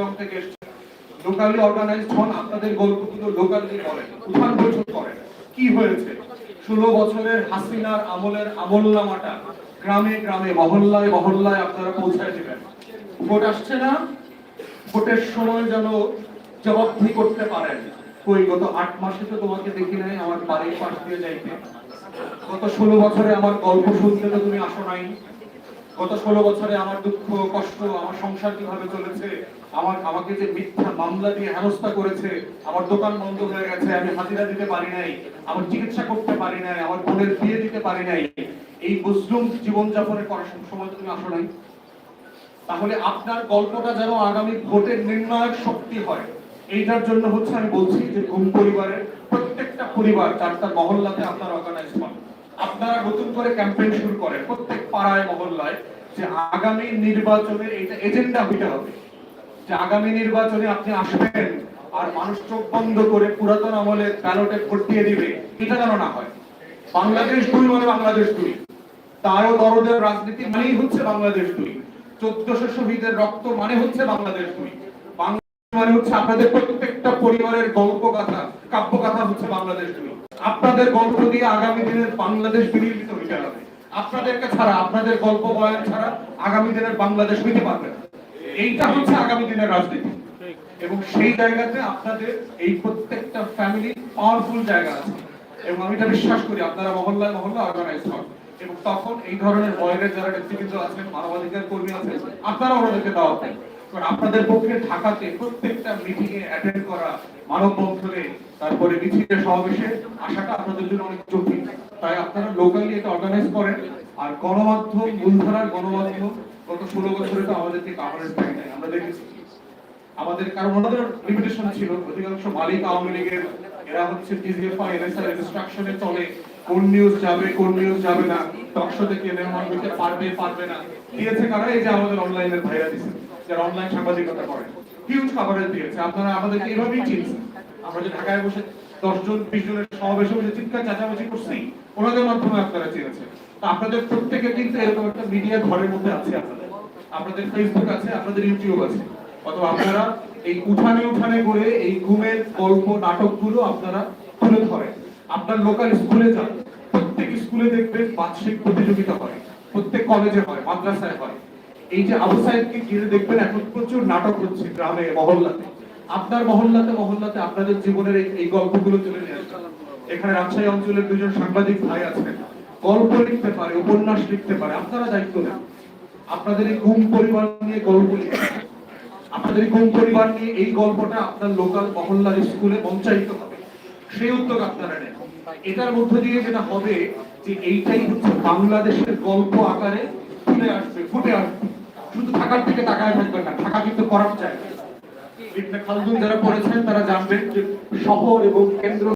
চিটাগং থেকে locally organised হন আপনাদের লোকালি করেন বৈঠক করেন। কি হয়েছে? ষোলো বছরের হাসিনার আমলের আমলনামাটা গ্রামে গ্রামে, মহল্লায় মহল্লায় আপনারা পৌঁছায় দিবেন। ভোট আসছে না? ভোটের সময় যেন জবাবদিহি করতে পারেন। কই, গত আট মাসে তো তোমাকে দেখি নাই, আমার বাড়ির পাশ দিয়ে যাইতে। গত ষোলো বছরে আমার গল্প শুনতে তো তুমি আসো নাই। গত ষোলো বছরে আমার দুঃখ, কষ্ট, আমার সংসার কীভাবে চলেছে? আমার আমাকে যে মিথ্যা মামলা দিয়ে হেনস্থা করেছে, আমার দোকান বন্ধ হয়ে গেছে, আমি হাজিরা দিতে পারি নাই, আমার চিকিৎসা করতে পারি নাই, আমার বোনের বিয়ে দিতে পারি নাই, এই মুসলিম জীবনযাপনের করার সময় তুমি আসো নাই। তাহলে আপনার গল্পটা যেন আগামী ভোটের নির্ণায়ক শক্তি হয়। এইটার জন্য হচ্ছে আমি বলছি যে ঘুম পরিবারের প্রত্যেকটা পরিবার তার মহল্লাতে আপনার অর্গানাইজ হন। আপনারা নতুন করে ক্যাম্পেইন শুরু করেন প্রত্যেক পাড়ায়, মহল্লায়, যে আগামী নির্বাচনের এইটা এজেন্ডা হইতে হবে। যে আগামী নির্বাচনে আপনি আসবেন আর মানুষ চোখ বন্ধ করে পুরাতন আমলের ব্যালটে ভোট দিয়ে দিবে, এটা যেন না হয়। বাংলাদেশ দুই মানে বাংলাদেশ দুই। তারও দরদের রাজনীতি মানেই হচ্ছে বাংলাদেশ দুই। চোদ্দশো শহীদের রক্ত মানে হচ্ছে বাংলাদেশ দুই। মানে হচ্ছে আপনাদের প্রত্যেকটা পরিবারের গল্প কথা কাব্য কথা হচ্ছে বাংলাদেশ দুই। আপনাদের গল্প দিয়ে আগামী দিনের বাংলাদেশ বিনির্মিত হইতে হবে আপনাদেরকে ছাড়া, আপনাদের গল্প বয়ান ছাড়া আগামী দিনের বাংলাদেশ হইতে পারবে না। এইটা হচ্ছে আগামী দিনের রাজনীতি। এবং সেই জায়গাতে আপনাদের এই প্রত্যেকটা ফ্যামিলি পাওয়ারফুল জায়গা আছে। এবং আমি এটা বিশ্বাস করি আপনারা মহল্লায় মহল্লা অর্গানাইজ হন। এবং তখন এই ধরনের বয়ের যারা নেতৃবৃন্দ আছেন মানবাধিকার কর্মী আছেন আপনারা ওনাদেরকে দাওয়াত দেন। কারণ আপনাদের পক্ষে ঢাকাতে প্রত্যেকটা মিটিং এ অ্যাটেন্ড করা মানববন্ধনে তারপরে মিছিলে সমাবেশে আসাটা আপনাদের জন্য অনেক জটিল তাই আপনারা লোকালি এটা অর্গানাইজ করেন। আর গণমাধ্যম মূলধারার গণমাধ্যম গত ষোলো বছরে তো আমাদেরকে আমরা দেখেছি। আমাদের কারণ ওনাদের লিমিটেশন ছিল, অধিকাংশ মালিক আওয়ামী লীগের, এরা হচ্ছে এনএসআর ইনস্ট্রাকশনে চলে কোন নিউজ যাবে, কোন নিউজ যাবে না টকশো থেকে পারবে পারবে না। দিয়েছে কারা? এই যে আমাদের অনলাইনের ভাইরা যারা অনলাইন সাংবাদিকতা করে। হিউজ কভারেজ দিয়েছে। আপনারা আমাদেরকে এইভাবেই চিনছেন। আমরা যে ঢাকায় বসে দশজন বিশ জনের সমাবেশে বসে চিৎকার চাচামাচি করছি, ওনাদের মাধ্যমে আপনারা চিনেছেন। আপনাদের প্রত্যেকে কিন্তু এরকম একটা মিডিয়া ঘরের মধ্যে আছে আপনাদের। আপনাদের ফেসবুক আছে, আপনাদের ইউটিউব আছে। অথবা আপনারা এই উঠানে উঠানে করে এই ঘুমের গল্প, নাটকগুলো আপনারা তুলে ধরেন। আপনার লোকাল স্কুলে যান, প্রত্যেক স্কুলে দেখবেন বার্ষিক প্রতিযোগিতা হয়, প্রত্যেক কলেজে হয়, মাদ্রাসায় হয়। এই যে আবু সাহেবকে ঘিরে দেখবেন এখন প্রচুর নাটক হচ্ছে গ্রামে, মহল্লাতে। আপনার মহল্লাতে মহল্লাতে আপনাদের জীবনের এই- গল্পগুলো তুলে নিয়ে এখানে রাজশাহী অঞ্চলের দুজন সাংবাদিক ভাই আছেন। গল্প লিখতে পারে, উপন্যাস লিখতে পারে, আপনারা দায়িত্ব নেন। আপনাদের এই ঘুম পরিবার নিয়ে গল্প আপনাদের ঘুম পরিবার নিয়ে এই গল্পটা আপনার লোকাল মহল্লার স্কুলে মঞ্চায়িত হবে। সেই উদ্যোগ আপনারা নেন। এটার মধ্য দিয়ে যেটা হবে যে এইটাই হচ্ছে বাংলাদেশের গল্প আকারে ফুটে আসবে ফুটে আসবে। শুধু থাকার থেকে তাকায় থাকবেন না, ঢাকা কিন্তু করার ইবনে খালদুন যারা পড়েছেন তারা জানবেন যে শহর এবং কেন্দ্র